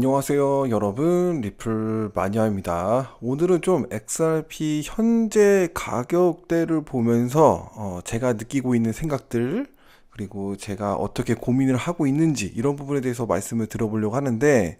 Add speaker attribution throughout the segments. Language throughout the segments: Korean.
Speaker 1: 안녕하세요 여러분. 리플 마니아입니다. 오늘은 좀 XRP 현재 가격대를 보면서 어, 제가 느끼고 있는 생각들 그리고 제가 어떻게 고민을 하고 있는지 이런 부분에 대해서 말씀을 드려보려고 하는데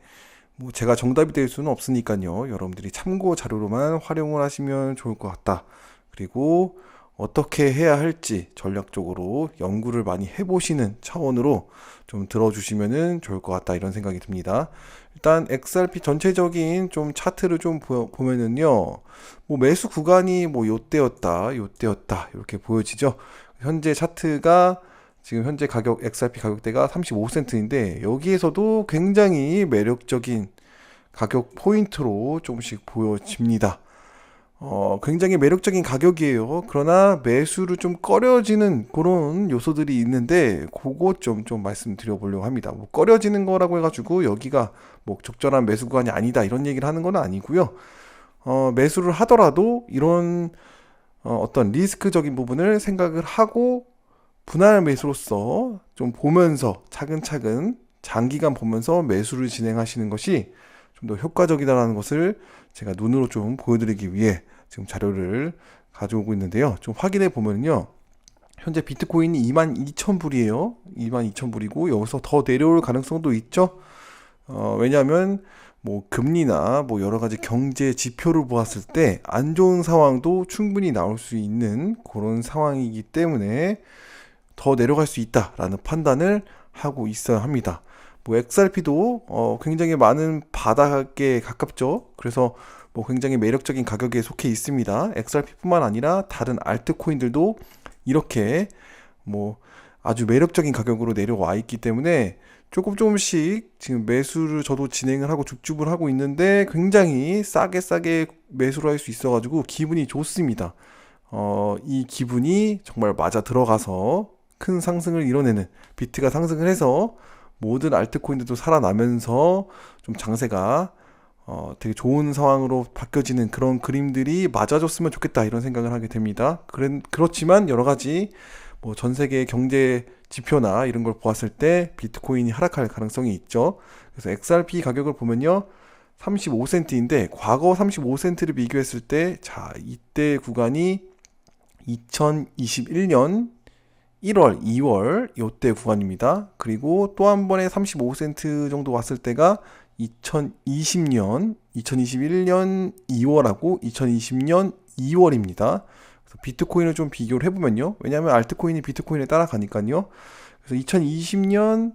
Speaker 1: 뭐 제가 정답이 될 수는 없으니까요. 여러분들이 참고 자료로만 활용을 하시면 좋을 것 같다. 그리고 어떻게 해야 할지 전략적으로 연구를 많이 해보시는 차원으로 좀 들어주시면 좋을 것 같다. 이런 생각이 듭니다. 일단 XRP 전체적인 좀 차트를 좀 보면은요, 뭐 매수 구간이 뭐 요때였다, 요때였다 이렇게 보여지죠. 현재 차트가 지금 현재 가격 XRP 가격대가 35센트인데 여기에서도 굉장히 매력적인 가격 포인트로 조금씩 보여집니다. 어, 굉장히 매력적인 가격이에요. 그러나 매수를 좀 꺼려지는 그런 요소들이 있는데, 그거 좀, 좀 말씀드려 보려고 합니다. 뭐, 꺼려지는 거라고 해가지고, 여기가 뭐, 적절한 매수 구간이 아니다, 이런 얘기를 하는 건 아니고요. 어, 매수를 하더라도, 이런, 어, 어떤 리스크적인 부분을 생각을 하고, 분할 매수로서 좀 보면서, 차근차근, 장기간 보면서 매수를 진행하시는 것이 좀 더 효과적이다라는 것을 제가 눈으로 좀 보여드리기 위해 지금 자료를 가져오고 있는데요. 좀 확인해 보면요. 현재 비트코인이 22,000불이에요. 22,000불이고 여기서 더 내려올 가능성도 있죠. 어, 왜냐하면 뭐 금리나 뭐 여러 가지 경제 지표를 보았을 때 안 좋은 상황도 충분히 나올 수 있는 그런 상황이기 때문에 더 내려갈 수 있다라는 판단을 하고 있어야 합니다. 뭐 XRP도 어 굉장히 많은 바닥에 가깝죠. 그래서 뭐 굉장히 매력적인 가격에 속해 있습니다. XRP뿐만 아니라 다른 알트코인들도 이렇게 뭐 아주 매력적인 가격으로 내려와 있기 때문에 조금 조금씩 지금 매수를 저도 진행을 하고 줍줍을 하고 있는데 굉장히 싸게 싸게 매수를 할 수 있어가지고 기분이 좋습니다. 어, 이 기분이 정말 맞아 들어가서 큰 상승을 이뤄내는 비트가 상승을 해서 모든 알트코인들도 살아나면서 좀 장세가 어, 되게 좋은 상황으로 바뀌어지는 그런 그림들이 맞아줬으면 좋겠다 이런 생각을 하게 됩니다. 그런 그렇지만 여러 가지 뭐 전 세계 경제 지표나 이런 걸 보았을 때 비트코인이 하락할 가능성이 있죠. 그래서 XRP 가격을 보면요. 35센트인데 과거 35센트를 비교했을 때 자, 이때 구간이 2021년 1월, 2월 요때 구간입니다. 그리고 또 한 번에 35센트 정도 왔을 때가 2020년, 2021년 2월하고 2020년 2월입니다. 그래서 비트코인을 좀 비교를 해보면요. 왜냐하면 알트코인이 비트코인에 따라가니까요. 그래서 2020년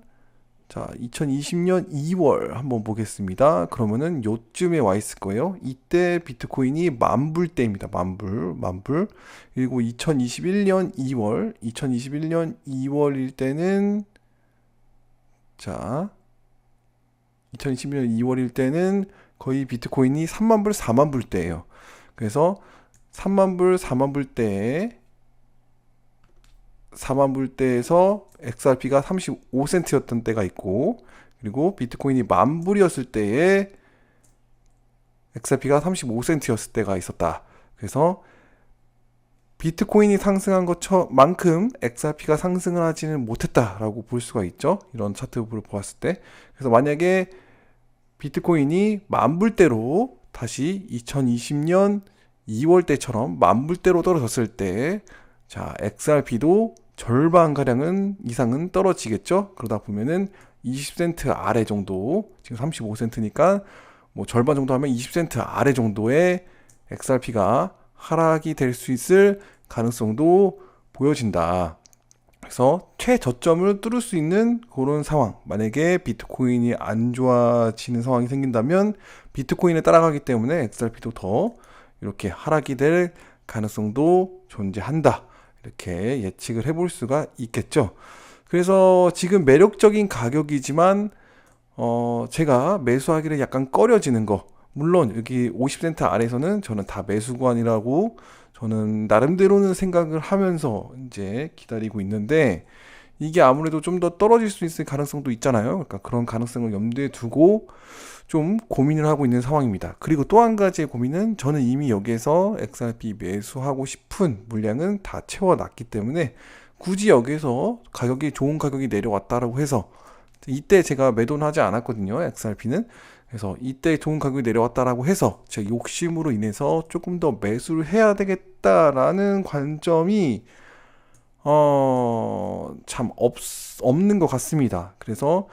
Speaker 1: 자, 2020년 2월 한번 보겠습니다. 그러면은 요쯤에 와 있을 거예요. 이때 비트코인이 만불 때입니다. 만불, 만불. 그리고 2021년 2월, 2021년 2월일 때는 자, 2021년 2월일 때는 거의 비트코인이 3만 불, 4만 불 때예요. 그래서 3만 불, 4만 불 때에 4만 불대에서 XRP가 35센트였던 때가 있고 그리고 비트코인이 만 불이었을 때에 XRP가 35센트였을 때가 있었다. 그래서 비트코인이 상승한 것만큼 XRP가 상승을 하지는 못했다라고 볼 수가 있죠. 이런 차트를 보았을 때. 그래서 만약에 비트코인이 만불대로 다시 2020년 2월 때처럼 만불대로 떨어졌을 때, 자, XRP도 절반 가량은 이상은 떨어지겠죠. 그러다 보면은 20센트 아래 정도, 지금 35센트니까 뭐 절반 정도 하면 20센트 아래 정도의 XRP가 하락이 될 수 있을 가능성도 보여진다. 그래서 최저점을 뚫을 수 있는 그런 상황. 만약에 비트코인이 안 좋아지는 상황이 생긴다면 비트코인에 따라가기 때문에 XRP도 더 이렇게 하락이 될 가능성도 존재한다. 이렇게 예측을 해볼 수가 있겠죠. 그래서 지금 매력적인 가격이지만 어 제가 매수하기를 약간 꺼려지는 거. 물론 여기 50센트 아래에서는 저는 다 매수 구간이라고 저는 나름대로는 생각을 하면서 이제 기다리고 있는데 이게 아무래도 좀 더 떨어질 수 있을 가능성도 있잖아요. 그러니까 그런 가능성을 염두에 두고 좀 고민을 하고 있는 상황입니다. 그리고 또 한 가지의 고민은 저는 이미 여기에서 XRP 매수하고 싶은 물량은 다 채워놨기 때문에 굳이 여기서 가격이 좋은 가격이 내려왔다라고 해서 이때 제가 매도는 하지 않았거든요. XRP는. 그래서 이때 좋은 가격이 내려왔다라고 해서 제 욕심으로 인해서 조금 더 매수를 해야 되겠다라는 관점이 어, 참 없, 없는 것 같습니다. 그래서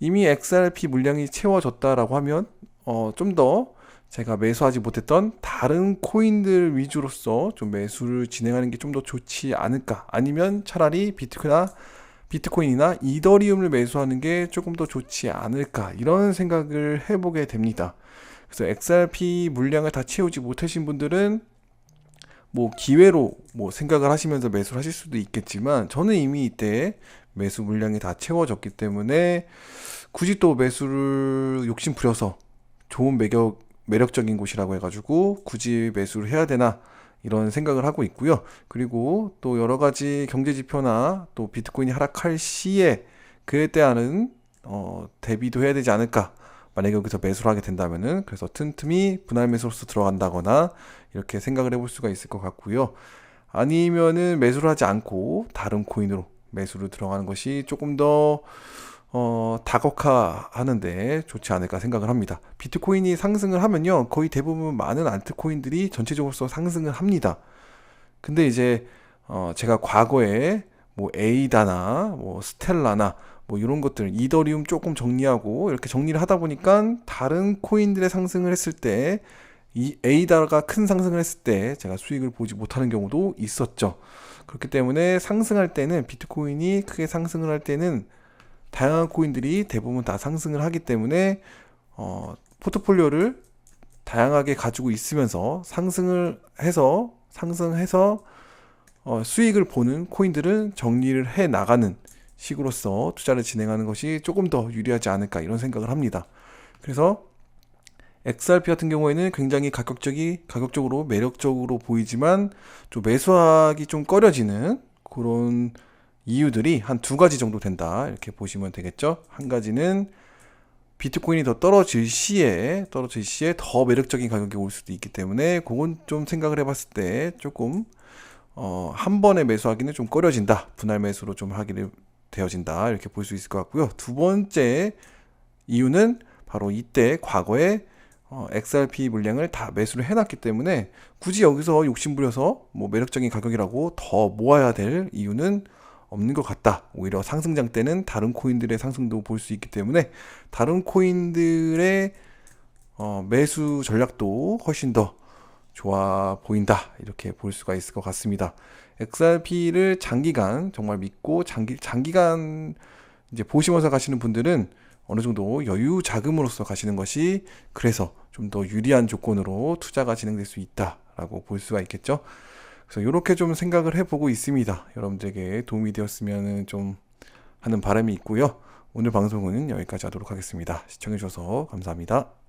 Speaker 1: 이미 XRP 물량이 채워졌다라고 하면 어, 좀 더 제가 매수하지 못했던 다른 코인들 위주로서 좀 매수를 진행하는 게 좀 더 좋지 않을까? 아니면 차라리 비트코인이나 비트코인이나 이더리움을 매수하는 게 조금 더 좋지 않을까? 이런 생각을 해보게 됩니다. 그래서 XRP 물량을 다 채우지 못하신 분들은 뭐 기회로 뭐 생각을 하시면서 매수를 하실 수도 있겠지만 저는 이미 이때 매수 물량이 다 채워졌기 때문에 굳이 또 매수를 욕심 부려서 좋은 매력 매력적인 곳이라고 해가지고 굳이 매수를 해야 되나 이런 생각을 하고 있고요. 그리고 또 여러 가지 경제 지표나 또 비트코인이 하락할 시에 그에 대한 어, 대비도 해야 되지 않을까. 만약에 여기서 매수를 하게 된다면은 그래서 틈틈이 분할 매수로서 들어간다거나 이렇게 생각을 해볼 수가 있을 것 같고요. 아니면은 매수를 하지 않고 다른 코인으로 매수를 들어가는 것이 조금 더 어, 다각화 하는데 좋지 않을까 생각을 합니다. 비트코인이 상승을 하면요, 거의 대부분 많은 알트코인들이 전체적으로 상승을 합니다. 근데 이제 어, 제가 과거에 뭐 에이다나 뭐 스텔라나 뭐 이런 것들 이더리움 조금 정리하고 이렇게 정리를 하다 보니까 다른 코인들의 상승을 했을 때 이 에이다가 큰 상승을 했을 때 제가 수익을 보지 못하는 경우도 있었죠. 그렇기 때문에 상승할 때는 비트코인이 크게 상승을 할 때는 다양한 코인들이 대부분 다 상승을 하기 때문에 어, 포트폴리오를 다양하게 가지고 있으면서 상승을 해서 상승해서 어, 수익을 보는 코인들은 정리를 해 나가는 식으로서 투자를 진행하는 것이 조금 더 유리하지 않을까 이런 생각을 합니다. 그래서 XRP 같은 경우에는 굉장히 가격적이 가격적으로 매력적으로 보이지만 좀 매수하기 좀 꺼려지는 그런 이유들이 한 두 가지 정도 된다 이렇게 보시면 되겠죠. 한 가지는 비트코인이 더 떨어질 시에 떨어질 시에 더 매력적인 가격이 올 수도 있기 때문에 그건 좀 생각을 해봤을 때 조금 어, 한 번에 매수하기는 좀 꺼려진다. 분할 매수로 좀 하기를 되어진다. 이렇게 볼 수 있을 것 같고요. 두 번째 이유는 바로 이때 과거에 어, XRP 물량을 다 매수를 해놨기 때문에 굳이 여기서 욕심부려서 뭐 매력적인 가격이라고 더 모아야 될 이유는 없는 것 같다. 오히려 상승장 때는 다른 코인들의 상승도 볼 수 있기 때문에 다른 코인들의 어, 매수 전략도 훨씬 더 좋아 보인다. 이렇게 볼 수가 있을 것 같습니다. XRP를 장기간 정말 믿고 장기, 장기간 이제 보시면서 가시는 분들은 어느 정도 여유 자금으로서 가시는 것이 그래서 좀 더 유리한 조건으로 투자가 진행될 수 있다라고 볼 수가 있겠죠. 그래서 이렇게 좀 생각을 해보고 있습니다. 여러분들에게 도움이 되었으면 좀 하는 바람이 있고요. 오늘 방송은 여기까지 하도록 하겠습니다. 시청해주셔서 감사합니다.